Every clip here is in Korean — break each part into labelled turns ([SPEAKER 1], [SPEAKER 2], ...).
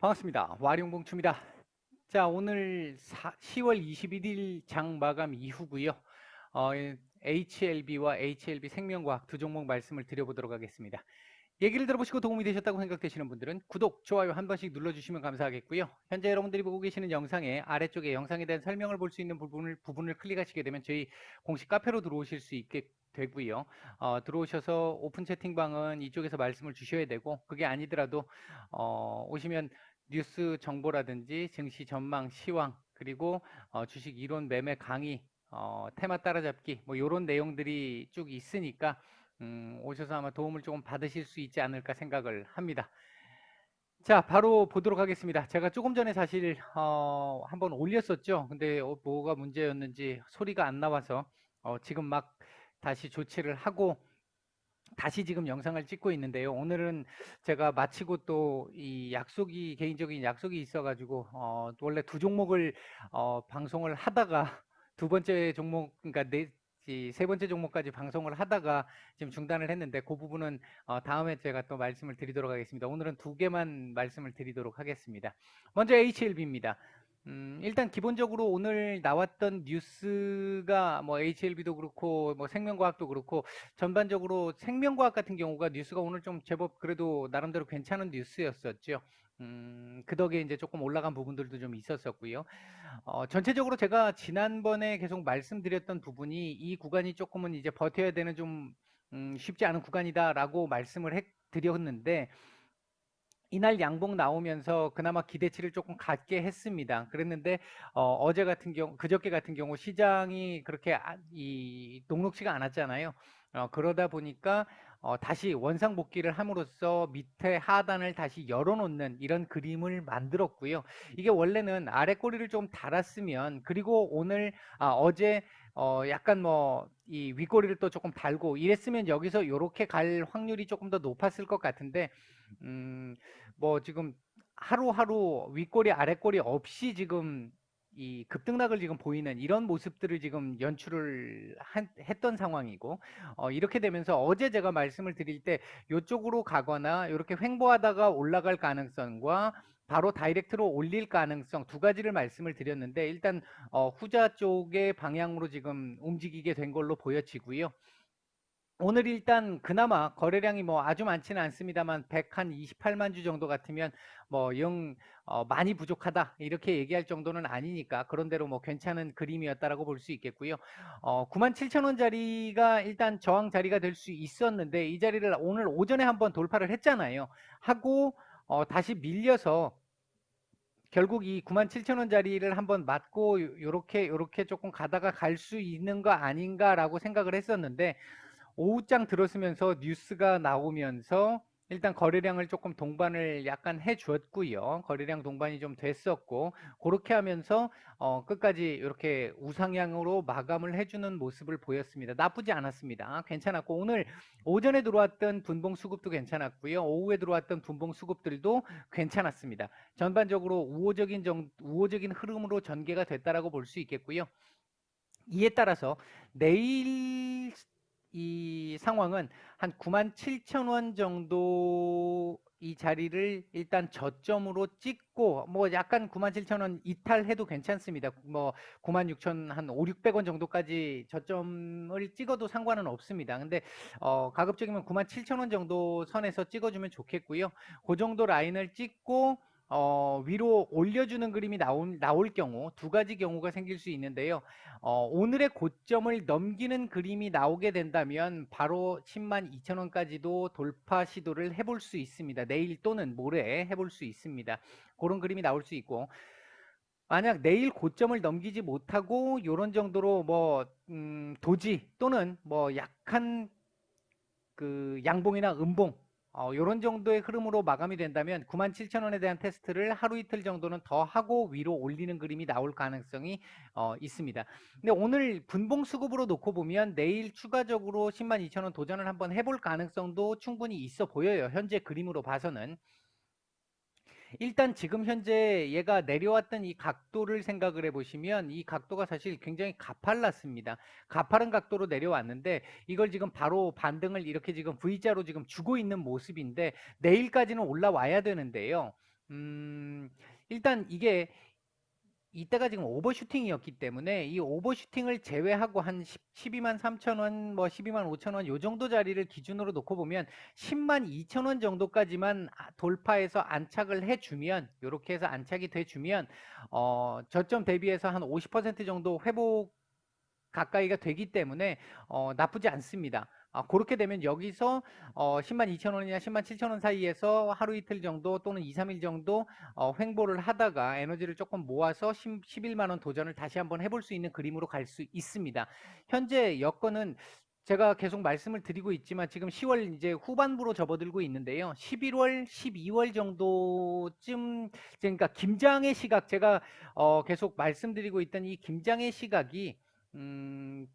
[SPEAKER 1] 반갑습니다. 와룡봉추입니다. 자, 오늘 사, 10월 21일 장 마감 이후고요. 어, HLB와 HLB 생명과학 두 종목 말씀을 드려보도록 하겠습니다. 얘기를 들어보시고 도움이 되셨다고 생각되시는 분들은 구독, 좋아요 한 번씩 눌러주시면 감사하겠고요. 현재 여러분들이 보고 계시는 영상의 아래쪽에 영상에 대한 설명을 볼 수 있는 부분을, 부분을 클릭하시게 되면 저희 공식 카페로 들어오실 수 있게 되고요. 어, 들어오셔서 오픈 채팅방은 이쪽에서 말씀을 주셔야 되고 그게 아니더라도 어, 오시면 뉴스 정보라든지 증시 전망, 시황 그리고 어, 주식 이론 매매 강의 어, 테마 따라잡기 뭐 이런 내용들이 쭉 있으니까 음, 오셔서 아마 도움을 조금 받으실 수 있지 않을까 생각을 합니다. 자, 바로 보도록 하겠습니다. 제가 조금 전에 사실 어, 한번 올렸었죠. 근데 어, 뭐가 문제였는지 소리가 안 나와서 어, 지금 막 다시 조치를 하고 다시 지금 영상을 찍고 있는데요. 오늘은 제가 마치고 또 이 약속이 개인적인 약속이 있어가지고 어, 원래 두 종목을 어, 방송을 하다가 두 번째 종목 그러니까 네, 이세 번째 종목까지 방송을 하다가 지금 중단을 했는데 그 부분은 어, 다음에 제가 또 말씀을 드리도록 하겠습니다. 오늘은 두 개만 말씀을 드리도록 하겠습니다. 먼저 HLB입니다. 음, 일단 기본적으로 오늘 나왔던 뉴스가 뭐 HLB도 그렇고 뭐 생명과학도 그렇고 전반적으로 생명과학 같은 경우가 뉴스가 오늘 좀 제법 그래도 나름대로 괜찮은 뉴스였었죠. 음, 그 덕에 이제 조금 올라간 부분들도 좀 있었었고요. 어, 전체적으로 제가 지난번에 계속 말씀드렸던 부분이 이 구간이 조금은 이제 버텨야 되는 좀 음, 쉽지 않은 구간이다라고 말씀을 해 드렸는데 이날 양봉 나오면서 그나마 기대치를 조금 갖게 했습니다. 그랬는데 어, 제 같은 경우 그저께 같은 경우 시장이 그렇게 아, 이 녹록치가 않았잖아요. 어, 그러다 보니까 어, 다시 원상 복귀를 함으로써 밑에 하단을 다시 열어놓는 이런 그림을 만들었고요. 이게 원래는 아래 꼬리를 좀 달았으면 그리고 오늘 아, 어제 어, 약간 뭐 이 윗꼬리를 또 조금 달고 이랬으면 여기서 이렇게 갈 확률이 조금 더 높았을 것 같은데 음, 뭐 지금 하루하루 윗꼬리 아랫꼬리 없이 지금 이 급등락을 지금 보이는 이런 모습들을 지금 연출을 한, 했던 상황이고 어, 이렇게 되면서 어제 제가 말씀을 드릴 때 이쪽으로 가거나 이렇게 횡보하다가 올라갈 가능성과 바로 다이렉트로 올릴 가능성 두 가지를 말씀을 드렸는데 일단 어, 후자 쪽의 방향으로 지금 움직이게 된 걸로 보여지고요. 오늘 일단 그나마 거래량이 뭐 아주 많지는 않습니다만 128만 주 정도 같으면 뭐영 어, 많이 부족하다 이렇게 얘기할 정도는 아니니까 그런대로 뭐 괜찮은 그림이었다라고 볼 수 있겠고요. 어, 9만 7천 원짜리가 일단 저항 자리가 될 수 있었는데 이 자리를 오늘 오전에 한번 돌파를 했잖아요. 하고 어, 다시 밀려서 결국 이 9만 7천 원짜리를 한번 맞고 요렇게 요렇게 조금 가다가 갈 수 있는 거 아닌가라고 생각을 했었는데 오후장 들었으면서 뉴스가 나오면서 일단 거래량을 조금 동반을 약간 해 주었고요. 거래량 동반이 좀 됐었고 그렇게 하면서 어, 끝까지 이렇게 우상향으로 마감을 해 주는 모습을 보였습니다. 나쁘지 않았습니다. 괜찮았고 오늘 오전에 들어왔던 분봉 수급도 괜찮았고요. 오후에 들어왔던 분봉 수급들도 괜찮았습니다. 전반적으로 우호적인 정, 우호적인 흐름으로 전개가 됐다라고 볼 수 있겠고요. 이에 따라서 내일 이 상황은 한 9만 7천 원 정도 이 자리를 일단 저점으로 찍고 뭐 약간 9만 7천 원 이탈해도 괜찮습니다. 뭐 9만 6천 한 5, 600원 정도까지 저점을 찍어도 상관은 없습니다. 근데 어 가급적이면 9만 7천 원 정도 선에서 찍어주면 좋겠고요. 그 정도 라인을 찍고 어, 위로 올려주는 그림이 나올, 나올 경우 두 가지 경우가 생길 수 있는데요. 어, 오늘의 고점을 넘기는 그림이 나오게 된다면 바로 10만 2천 원까지도 돌파 시도를 해볼 수 있습니다. 내일 또는 모레 해볼 수 있습니다. 그런 그림이 나올 수 있고 만약 내일 고점을 넘기지 못하고 이런 정도로 뭐 음, 도지 또는 뭐 약한 그 양봉이나 음봉 어, 이런 정도의 흐름으로 마감이 된다면 97,000원에 대한 테스트를 하루 이틀 정도는 더 하고 위로 올리는 그림이 나올 가능성이 어, 있습니다. 근데 오늘 분봉 수급으로 놓고 보면 내일 추가적으로 102,000원 도전을 한번 해볼 가능성도 충분히 있어 보여요. 현재 그림으로 봐서는. 일단 지금 현재 얘가 내려왔던 이 각도를 생각을 해보시면 이 각도가 사실 굉장히 가팔랐습니다. 가파른 각도로 내려왔는데 이걸 지금 바로 반등을 이렇게 지금 V자로 지금 주고 있는 모습인데 내일까지는 올라와야 되는데요. 음, 일단 이게 이때가 지금 오버슈팅이었기 때문에 이 오버슈팅을 제외하고 한 10, 12만 3천 원, 뭐 12만 5천 원 요 정도 자리를 기준으로 놓고 보면 10만 2천 원 정도까지만 아- 돌파해서 안착을 해주면 이렇게 해서 안착이 돼주면 어, 저점 대비해서 한 50% 정도 회복 가까이가 되기 때문에 어, 나쁘지 않습니다. 아, 그렇게 되면 여기서 어, 10만 2천 원이나 10만 7천 원 사이에서 하루 이틀 정도 또는 2, 3일 정도 어, 횡보를 하다가 에너지를 조금 모아서 10, 11만 원 도전을 다시 한번 해볼 수 있는 그림으로 갈 수 있습니다. 현재 여건은 제가 계속 말씀을 드리고 있지만 지금 10월 이제 후반부로 접어들고 있는데요. 11월, 12월 정도쯤 그러니까 김장의 시각 제가 어, 계속 말씀드리고 있던 이 김장의 시각이 음,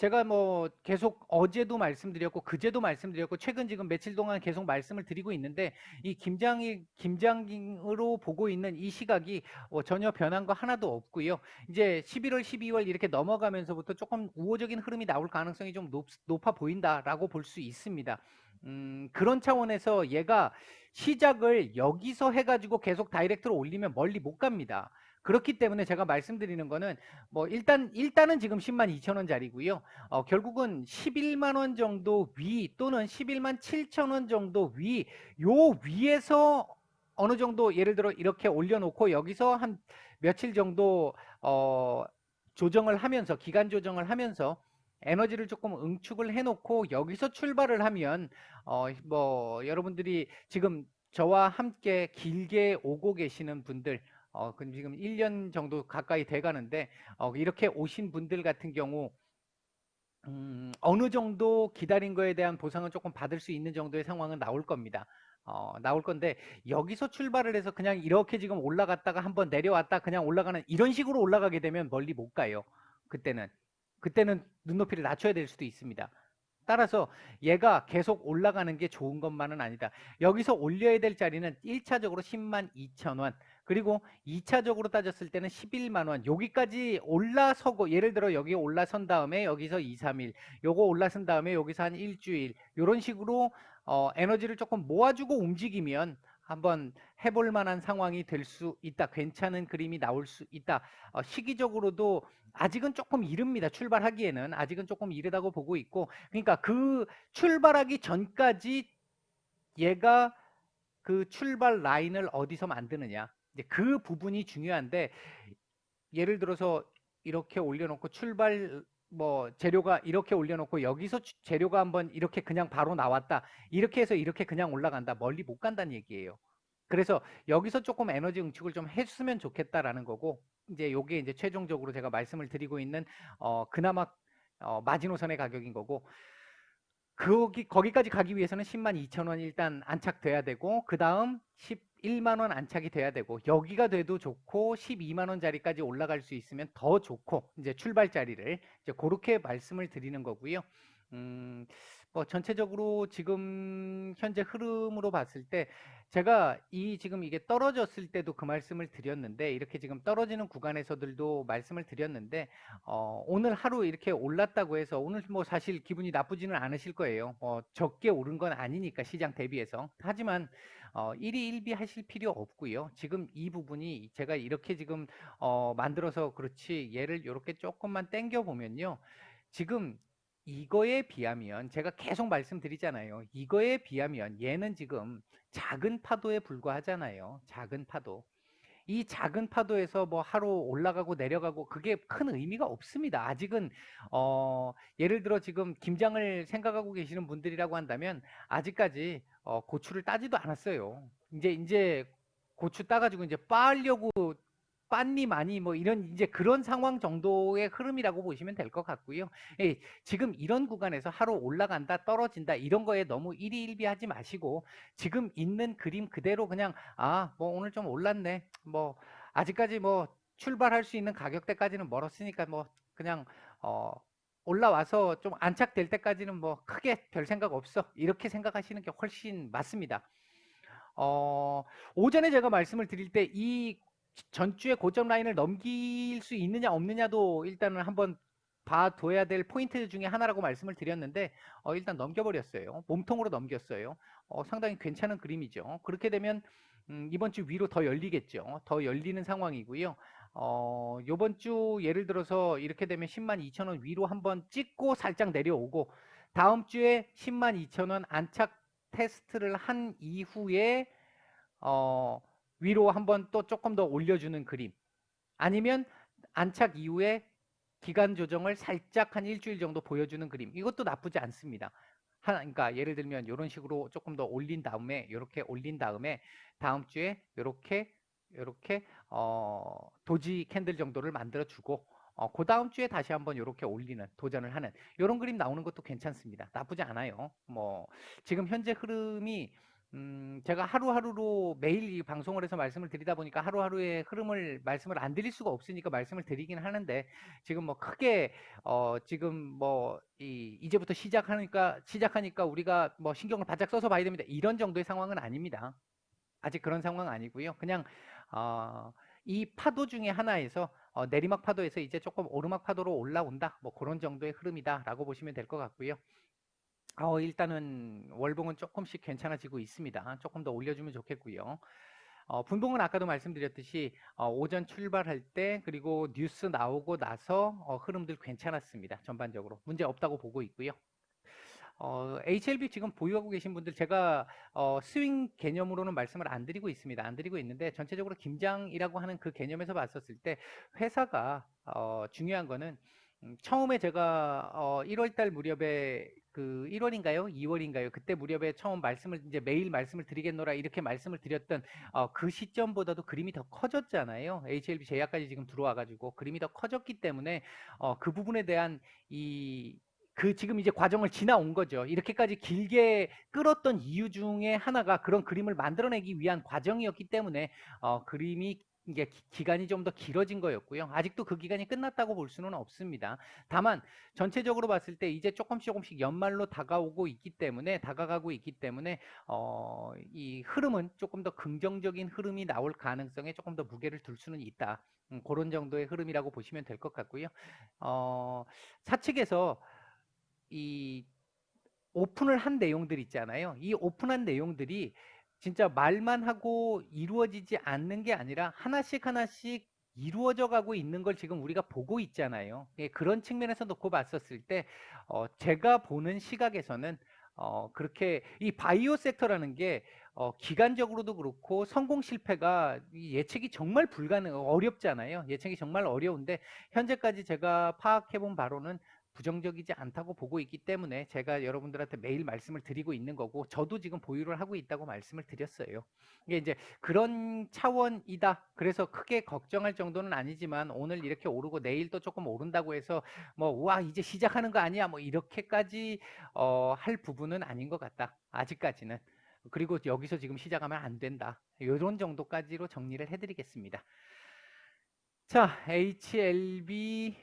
[SPEAKER 1] 제가 뭐 계속 어제도 말씀드렸고 그제도 말씀드렸고 최근 지금 며칠 동안 계속 말씀을 드리고 있는데 이 김장이 김장으로 보고 있는 이 시각이 어, 전혀 변한 거 하나도 없고요. 이제 11월, 12월 이렇게 넘어가면서부터 조금 우호적인 흐름이 나올 가능성이 좀 높, 높아 보인다라고 볼 수 있습니다. 음, 그런 차원에서 얘가 시작을 여기서 해가지고 계속 다이렉트로 올리면 멀리 못 갑니다. 그렇기 때문에 제가 말씀드리는 거는 뭐 일단 일단은 지금 10만 2천 원짜리고요. 어, 결국은 11만 원 정도 위 또는 11만 7천 원 정도 위 요 위에서 어느 정도 예를 들어 이렇게 올려놓고 여기서 한 며칠 정도 어, 조정을 하면서 기간 조정을 하면서 에너지를 조금 응축을 해놓고 여기서 출발을 하면 어, 뭐 여러분들이 지금 저와 함께 길게 오고 계시는 분들 어, 그럼 지금 1년 정도 가까이 돼 가는데, 어, 이렇게 오신 분들 같은 경우, 음, 어느 정도 기다린 거에 대한 보상은 조금 받을 수 있는 정도의 상황은 나올 겁니다. 어, 나올 건데, 여기서 출발을 해서 그냥 이렇게 지금 올라갔다가 한번 내려왔다 그냥 올라가는 이런 식으로 올라가게 되면 멀리 못 가요. 그때는. 그때는 눈높이를 낮춰야 될 수도 있습니다. 따라서 얘가 계속 올라가는 게 좋은 것만은 아니다. 여기서 올려야 될 자리는 1차적으로 10만 2천 원, 그리고 2차적으로 따졌을 때는 11만 원. 여기까지 올라서고 예를 들어 여기 올라선 다음에 여기서 2, 3일, 요거 올라선 다음에 여기서 한 일주일. 요런 식으로 어, 에너지를 조금 모아주고 움직이면 한번 해볼 만한 상황이 될 수 있다. 괜찮은 그림이 나올 수 있다. 어, 시기적으로도 아직은 조금 이릅니다. 출발하기에는 아직은 조금 이르다고 보고 있고, 그러니까 그 출발하기 전까지 얘가 그 출발 라인을 어디서 만드느냐. 이제 그 부분이 중요한데 예를 들어서 이렇게 올려놓고 출발 뭐 재료가 이렇게 올려놓고 여기서 주- 재료가 한번 이렇게 그냥 바로 나왔다. 이렇게 해서 이렇게 그냥 올라간다. 멀리 못 간다는 얘기예요. 그래서 여기서 조금 에너지 응축을 좀 했으면 좋겠다라는 거고 이제 요게 이제 최종적으로 제가 말씀을 드리고 있는 어 그나마 어 마지노선의 가격인 거고 거기 거기까지 가기 위해서는 10만 2천 원 일단 안착돼야 되고 그 다음 11만 원 안착이 돼야 되고 여기가 돼도 좋고 12만 원짜리까지 올라갈 수 있으면 더 좋고 이제 출발 자리를 이제 그렇게 말씀을 드리는 거고요. 음, 뭐 전체적으로 지금 현재 흐름으로 봤을 때 제가 이 지금 이게 떨어졌을 때도 그 말씀을 드렸는데 이렇게 지금 떨어지는 구간에서들도 말씀을 드렸는데 어, 오늘 하루 이렇게 올랐다고 해서 오늘 뭐 사실 기분이 나쁘지는 않으실 거예요. 어, 적게 오른 건 아니니까 시장 대비해서. 하지만 어, 1위 1비 하실 필요 없고요. 지금 이 부분이 제가 이렇게 지금 어, 만들어서 그렇지 얘를 이렇게 조금만 땡겨 보면요. 지금 이거에 비하면 제가 계속 말씀드리잖아요. 이거에 비하면 얘는 지금 작은 파도에 불과하잖아요. 작은 파도. 이 작은 파도에서 뭐 하루 올라가고 내려가고 그게 큰 의미가 없습니다. 아직은 어 예를 들어 지금 김장을 생각하고 계시는 분들이라고 한다면 아직까지 어 고추를 따지도 않았어요. 이제 이제 고추 따가지고 이제 빻으려고 빤니 많이 뭐 이런 이제 그런 상황 정도의 흐름이라고 보시면 될 것 같고요. 예, 지금 이런 구간에서 하루 올라간다 떨어진다 이런 거에 너무 일희일비하지 마시고 지금 있는 그림 그대로 그냥 아 뭐 오늘 좀 올랐네 뭐 아직까지 뭐 출발할 수 있는 가격대까지는 멀었으니까 뭐 그냥 어 올라와서 좀 안착될 때까지는 뭐 크게 별 생각 없어 이렇게 생각하시는 게 훨씬 맞습니다. 어 오전에 제가 말씀을 드릴 때이 전주의 고점 라인을 넘길 수 있느냐 없느냐도 일단은 한번 봐둬야 될 포인트 중에 하나라고 말씀을 드렸는데 어, 일단 넘겨버렸어요. 몸통으로 넘겼어요. 어, 상당히 괜찮은 그림이죠. 그렇게 되면 음, 이번 주 위로 더 열리겠죠. 더 열리는 상황이고요. 어, 요번 주 예를 들어서 이렇게 되면 10만 2천 원 위로 한번 찍고 살짝 내려오고 다음 주에 10만 2천 원 안착 테스트를 한 이후에 어, 위로 한번 또 조금 더 올려주는 그림 아니면 안착 이후에 기간 조정을 살짝 한 일주일 정도 보여주는 그림 이것도 나쁘지 않습니다. 하 그러니까 예를 들면 이런 식으로 조금 더 올린 다음에 이렇게 올린 다음에 다음 주에 이렇게 이렇게 어, 도지 캔들 정도를 만들어 주고 어, 그 다음 주에 다시 한번 이렇게 올리는 도전을 하는 이런 그림 나오는 것도 괜찮습니다. 나쁘지 않아요. 뭐 지금 현재 흐름이 음, 제가 하루하루로 매일 이 방송을 해서 말씀을 드리다 보니까 하루하루의 흐름을 말씀을 안 드릴 수가 없으니까 말씀을 드리긴 하는데 지금 뭐 크게 어, 지금 뭐 이, 이제부터 시작하니까 시작하니까 우리가 뭐 신경을 바짝 써서 봐야 됩니다. 이런 정도의 상황은 아닙니다. 아직 그런 상황 아니고요. 그냥 어, 이 파도 중에 하나에서 어, 내리막 파도에서 이제 조금 오르막 파도로 올라온다. 뭐 그런 정도의 흐름이다라고 보시면 될 것 같고요. 어, 일단은 월봉은 조금씩 괜찮아지고 있습니다. 조금 더 올려주면 좋겠고요. 어, 분봉은 아까도 말씀드렸듯이 어, 오전 출발할 때 그리고 뉴스 나오고 나서 어, 흐름들 괜찮았습니다. 전반적으로 문제 없다고 보고 있고요. 어, HLB 지금 보유하고 계신 분들 제가 어, 스윙 개념으로는 말씀을 안 드리고 있습니다. 안 드리고 있는데 전체적으로 김장이라고 하는 그 개념에서 봤었을 때 회사가 어, 중요한 거는 음, 처음에 제가 어, 1월달 무렵에 그 1월인가요? 2월인가요? 그때 무렵에 처음 말씀을 이제 매일 말씀을 드리겠노라 이렇게 말씀을 드렸던 어, 그 시점보다도 그림이 더 커졌잖아요. HLB 제약까지 지금 들어와가지고 그림이 더 커졌기 때문에 어, 그 부분에 대한 이 그 지금 이제 과정을 지나온 거죠. 이렇게까지 길게 끌었던 이유 중에 하나가 그런 그림을 만들어내기 위한 과정이었기 때문에 어, 그림이 이게 기- 기간이 좀 더 길어진 거였고요. 아직도 그 기간이 끝났다고 볼 수는 없습니다. 다만 전체적으로 봤을 때 이제 조금씩 조금씩 연말로 다가오고 있기 때문에 다가가고 있기 때문에 어, 이 흐름은 조금 더 긍정적인 흐름이 나올 가능성에 조금 더 무게를 둘 수는 있다. 음, 그런 정도의 흐름이라고 보시면 될 것 같고요. 어, 사측에서 이 오픈을 한 내용들 있잖아요. 이 오픈한 내용들이 진짜 말만 하고 이루어지지 않는 게 아니라 하나씩 하나씩 이루어져 가고 있는 걸 지금 우리가 보고 있잖아요. 예, 그런 측면에서 놓고 봤었을 때, 어, 제가 보는 시각에서는, 어, 그렇게 이 바이오 섹터라는 게, 어, 기간적으로도 그렇고 성공 실패가 이 예측이 정말 불가능, 어렵잖아요. 예측이 정말 어려운데, 현재까지 제가 파악해 본 바로는 부정적이지 않다고 보고 있기 때문에 제가 여러분들한테 매일 말씀을 드리고 있는 거고 저도 지금 보유를 하고 있다고 말씀을 드렸어요. 이게 이제 그런 차원이다. 그래서 크게 걱정할 정도는 아니지만 오늘 이렇게 오르고 내일 또 조금 오른다고 해서 뭐 우와 이제 시작하는 거 아니야 뭐 이렇게까지 어, 할 부분은 아닌 것 같다. 아직까지는. 그리고 여기서 지금 시작하면 안 된다. 이런 정도까지로 정리를 해드리겠습니다. 자, HLB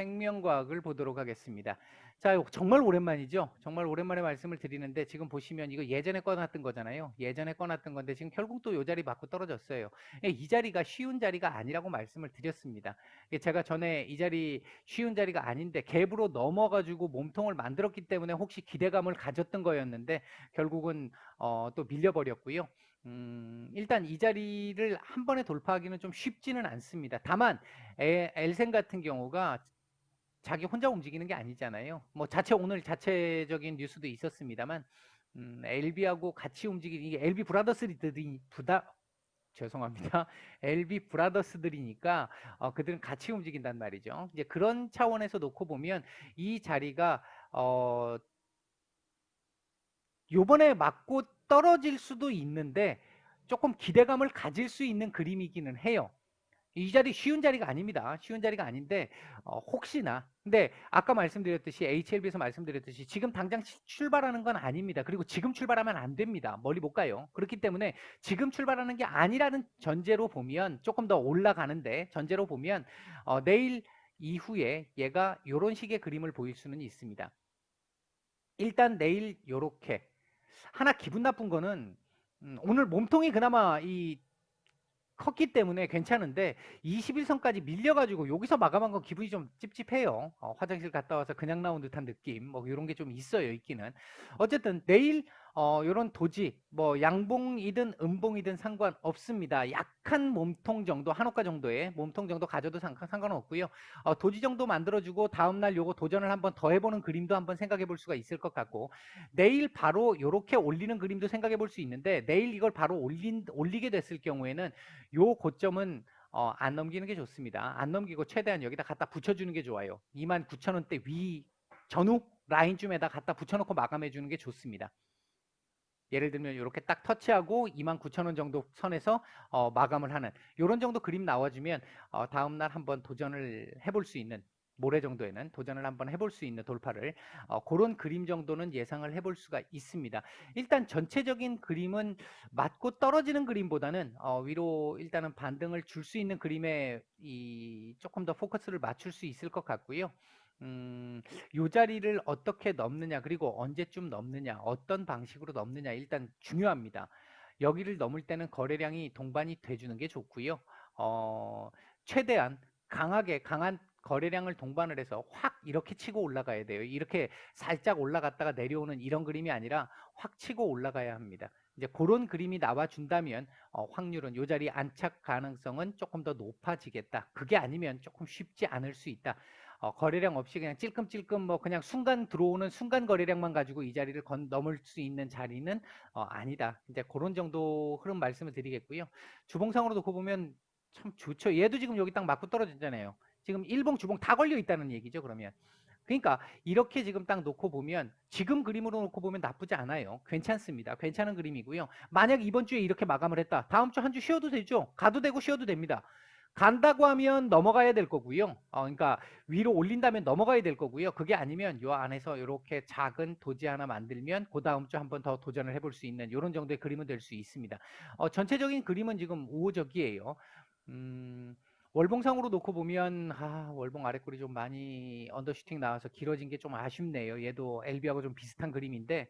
[SPEAKER 1] 생명과학을 보도록 하겠습니다. 자, 정말 오랜만이죠? 정말 오랜만에 말씀을 드리는데 지금 보시면 이거 예전에 꺼놨던 거잖아요. 예전에 꺼놨던 건데 지금 결국 또 이 자리 맞고 떨어졌어요. 예, 이 자리가 쉬운 자리가 아니라고 말씀을 드렸습니다. 예, 제가 전에 이 자리 쉬운 자리가 아닌데 갭으로 넘어가지고 몸통을 만들었기 때문에 혹시 기대감을 가졌던 거였는데 결국은 어, 또 밀려버렸고요. 음, 일단 이 자리를 한 번에 돌파하기는 좀 쉽지는 않습니다. 다만 에- 엘센 같은 경우가 자기 혼자 움직이는 게 아니잖아요. 뭐 자체 오늘 자체적인 뉴스도 있었습니다만 음, LB하고 같이 움직이는 이게 LB 브라더스들이 부다 죄송합니다. LB 브라더스들이니까 어, 그들은 같이 움직인단 말이죠. 이제 그런 차원에서 놓고 보면 이 자리가 어, 요번에 맞고 떨어질 수도 있는데 조금 기대감을 가질 수 있는 그림이기는 해요. 이 자리 쉬운 자리가 아닙니다. 쉬운 자리가 아닌데 어, 혹시나 근데 아까 말씀드렸듯이 HLB에서 말씀드렸듯이 지금 당장 시- 출발하는 건 아닙니다. 그리고 지금 출발하면 안 됩니다. 멀리 못 가요. 그렇기 때문에 지금 출발하는 게 아니라는 전제로 보면 조금 더 올라가는데 전제로 보면 어, 내일 이후에 얘가 이런 식의 그림을 보일 수는 있습니다. 일단 내일 요렇게 하나 기분 나쁜 거는 음, 오늘 몸통이 그나마 이 컸기 때문에 괜찮은데 21선까지 밀려가지고 여기서 마감한 건 기분이 좀 찝찝해요. 어, 화장실 갔다 와서 그냥 나온 듯한 느낌 뭐 이런 게 좀 있어요 있기는. 어쨌든 내일 어, 요런 도지, 뭐, 양봉이든 음봉이든 상관없습니다. 약한 몸통 정도, 한옥가 정도의 몸통 정도 가져도 상, 상관없고요. 어, 도지 정도 만들어주고, 다음날 요거 도전을 한번 더 해보는 그림도 한번 생각해 볼 수가 있을 것 같고, 내일 바로 요렇게 올리는 그림도 생각해 볼 수 있는데, 내일 이걸 바로 올린, 올리게 됐을 경우에는 요 고점은 어, 안 넘기는 게 좋습니다. 안 넘기고 최대한 여기다 갖다 붙여주는 게 좋아요. 29,000원대 위 전후 라인쯤에다 갖다 붙여놓고 마감해 주는 게 좋습니다. 예를 들면 이렇게 딱 터치하고 29,000원 정도 선에서 어, 마감을 하는 이런 정도 그림 나와주면 어, 다음 날 한번 도전을 해볼 수 있는 모레 정도에는 도전을 한번 해볼 수 있는 돌파를 어, 그런 그림 정도는 예상을 해볼 수가 있습니다. 일단 전체적인 그림은 맞고 떨어지는 그림보다는 어, 위로 일단은 반등을 줄 수 있는 그림에 이 조금 더 포커스를 맞출 수 있을 것 같고요. 음, 요 자리를 어떻게 넘느냐, 그리고 언제쯤 넘느냐, 어떤 방식으로 넘느냐, 일단 중요합니다. 여기를 넘을 때는 거래량이 동반이 돼주는 게 좋고요. 어, 최대한 강하게, 강한 거래량을 동반을 해서 확 이렇게 치고 올라가야 돼요. 이렇게 살짝 올라갔다가 내려오는 이런 그림이 아니라 확 치고 올라가야 합니다. 이제 그런 그림이 나와준다면 어, 확률은 요 자리 안착 가능성은 조금 더 높아지겠다. 그게 아니면 조금 쉽지 않을 수 있다. 어, 거래량 없이 그냥 찔끔찔끔 뭐 그냥 순간 들어오는 순간 거래량만 가지고 이 자리를 건 넘을 수 있는 자리는 어, 아니다. 이제 그런 정도 흐름 말씀을 드리겠고요. 주봉상으로 놓고 보면 참 좋죠. 얘도 지금 여기 딱 맞고 떨어졌잖아요. 지금 일봉 주봉 다 걸려 있다는 얘기죠. 그러면 그러니까 이렇게 지금 딱 놓고 보면 지금 그림으로 놓고 보면 나쁘지 않아요. 괜찮습니다. 괜찮은 그림이고요. 만약 이번 주에 이렇게 마감을 했다. 다음 주 한주 쉬어도 되죠. 가도 되고 쉬어도 됩니다. 간다고 하면 넘어가야 될 거고요. 어, 그러니까 위로 올린다면 넘어가야 될 거고요. 그게 아니면 요 안에서 이렇게 작은 도지 하나 만들면 그 다음 주 한 번 더 도전을 해볼 수 있는 이런 정도의 그림은 될 수 있습니다. 어, 전체적인 그림은 지금 우호적이에요. 음, 월봉상으로 놓고 보면 아, 월봉 아래꼬리 좀 많이 언더슈팅 나와서 길어진 게 좀 아쉽네요. 얘도 LB하고 좀 비슷한 그림인데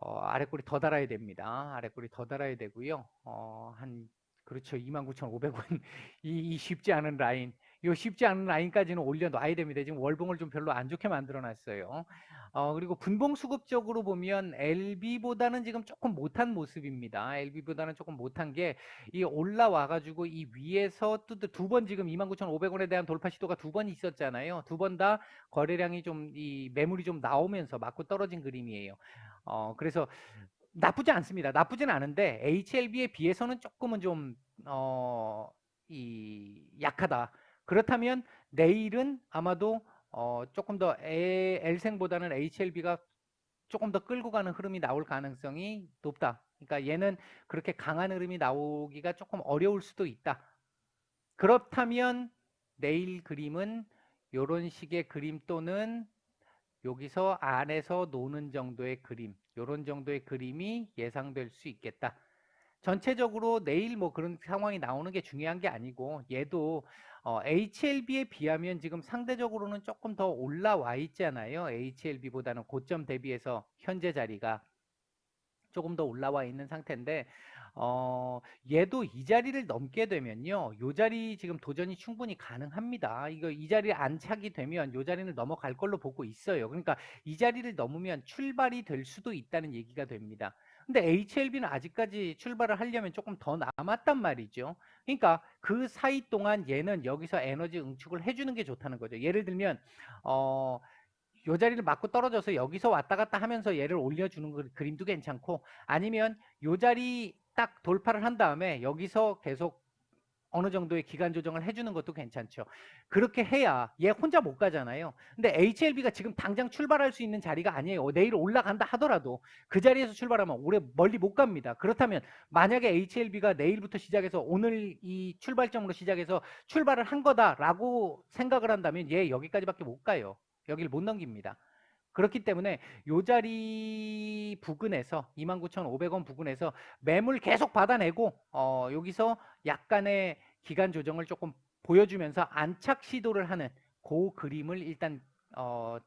[SPEAKER 1] 어, 아래꼬리 더 달아야 됩니다. 아래꼬리 더 달아야 되고요. 어, 한 그렇죠. 29,500원. 이, 이 쉽지 않은 라인. 이 쉽지 않은 라인까지는 올려놔야 됩니다. 지금 월봉을 좀 별로 안 좋게 만들어 놨어요. 어, 그리고 분봉 수급적으로 보면 LB보다는 지금 조금 못한 모습입니다. LB보다는 조금 못한 게 이 올라와 가지고 이 위에서 두번 지금 29,500원에 대한 돌파 시도가 두 번 있었잖아요. 두 번 다 거래량이 좀 이 매물이 좀 나오면서 맞고 떨어진 그림이에요. 어, 그래서 나쁘지 않습니다. 나쁘진 않은데 HLB에 비해서는 조금은 좀 어, 이 약하다. 그렇다면 내일은 아마도 어, 조금 더 L생보다는 HLB가 조금 더 끌고 가는 흐름이 나올 가능성이 높다. 그러니까 얘는 그렇게 강한 흐름이 나오기가 조금 어려울 수도 있다. 그렇다면 내일 그림은 이런 식의 그림 또는 여기서 안에서 노는 정도의 그림, 이런 정도의 그림이 예상될 수 있겠다. 전체적으로 내일 뭐 그런 상황이 나오는 게 중요한 게 아니고 얘도 어, HLB에 비하면 지금 상대적으로는 조금 더 올라와 있잖아요. HLB보다는 고점 대비해서 현재 자리가 조금 더 올라와 있는 상태인데 어, 얘도 이 자리를 넘게 되면요. 요 자리 지금 도전이 충분히 가능합니다. 이거 이 자리에 안착이 되면 요 자리를 넘어갈 걸로 보고 있어요. 그러니까 이 자리를 넘으면 출발이 될 수도 있다는 얘기가 됩니다. 근데 HLB는 아직까지 출발을 하려면 조금 더 남았단 말이죠. 그러니까 그 사이 동안 얘는 여기서 에너지 응축을 해주는 게 좋다는 거죠. 예를 들면 어, 요 자리를 맞고 떨어져서 여기서 왔다 갔다 하면서 얘를 올려주는 그 그림도 괜찮고 아니면 요 자리 딱 돌파를 한 다음에 여기서 계속 어느 정도의 기간 조정을 해주는 것도 괜찮죠. 그렇게 해야 얘 혼자 못 가잖아요. 근데 HLB가 지금 당장 출발할 수 있는 자리가 아니에요. 내일 올라간다 하더라도 그 자리에서 출발하면 오래 멀리 못 갑니다. 그렇다면 만약에 HLB가 내일부터 시작해서 오늘 이 출발점으로 시작해서 출발을 한 거다라고 생각을 한다면 얘 여기까지밖에 못 가요. 여기를 못 넘깁니다. 그렇기 때문에 요 자리 부근에서 29,500원 부근에서 매물 계속 받아내고 어, 여기서 약간의 기간 조정을 조금 보여주면서 안착 시도를 하는 그 그림을 일단 어,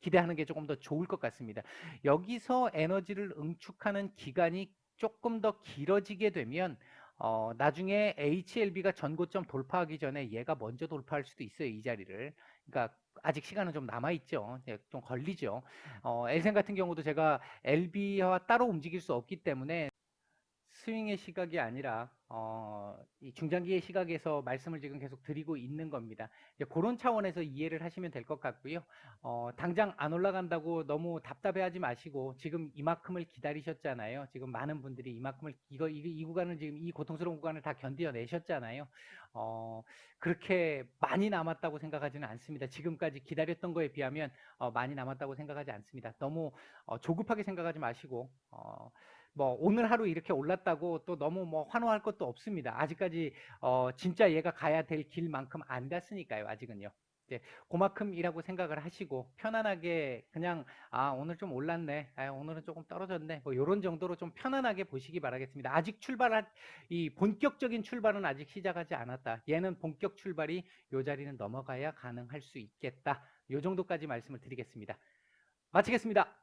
[SPEAKER 1] 기대하는 게 조금 더 좋을 것 같습니다. 여기서 에너지를 응축하는 기간이 조금 더 길어지게 되면 어, 나중에 HLB가 전고점 돌파하기 전에 얘가 먼저 돌파할 수도 있어요. 이 자리를. 그러니까 아직 시간은 좀 남아 있죠. 예, 좀 걸리죠. 어, 엘센 같은 경우도 제가 LB와 따로 움직일 수 없기 때문에 스윙의 시각이 아니라 어, 이 중장기의 시각에서 말씀을 지금 계속 드리고 있는 겁니다. 이제 그런 차원에서 이해를 하시면 될 것 같고요. 어, 당장 안 올라간다고 너무 답답해하지 마시고 지금 이만큼을 기다리셨잖아요. 지금 많은 분들이 이만큼을 이거 이, 이 구간을 지금 이 고통스러운 구간을 다 견뎌내셨잖아요. 어, 그렇게 많이 남았다고 생각하지는 않습니다. 지금까지 기다렸던 거에 비하면 어, 많이 남았다고 생각하지 않습니다. 너무 어, 조급하게 생각하지 마시고 어, 뭐 오늘 하루 이렇게 올랐다고 또 너무 뭐 환호할 것도 없습니다. 아직까지 어 진짜 얘가 가야 될 길만큼 안 갔으니까요. 아직은요. 이제 그만큼이라고 생각을 하시고 편안하게 그냥 아 오늘 좀 올랐네. 아 오늘은 조금 떨어졌네. 뭐 이런 정도로 좀 편안하게 보시기 바라겠습니다. 아직 출발한 이 본격적인 출발은 아직 시작하지 않았다. 얘는 본격 출발이 요 자리는 넘어가야 가능할 수 있겠다. 요 정도까지 말씀을 드리겠습니다. 마치겠습니다.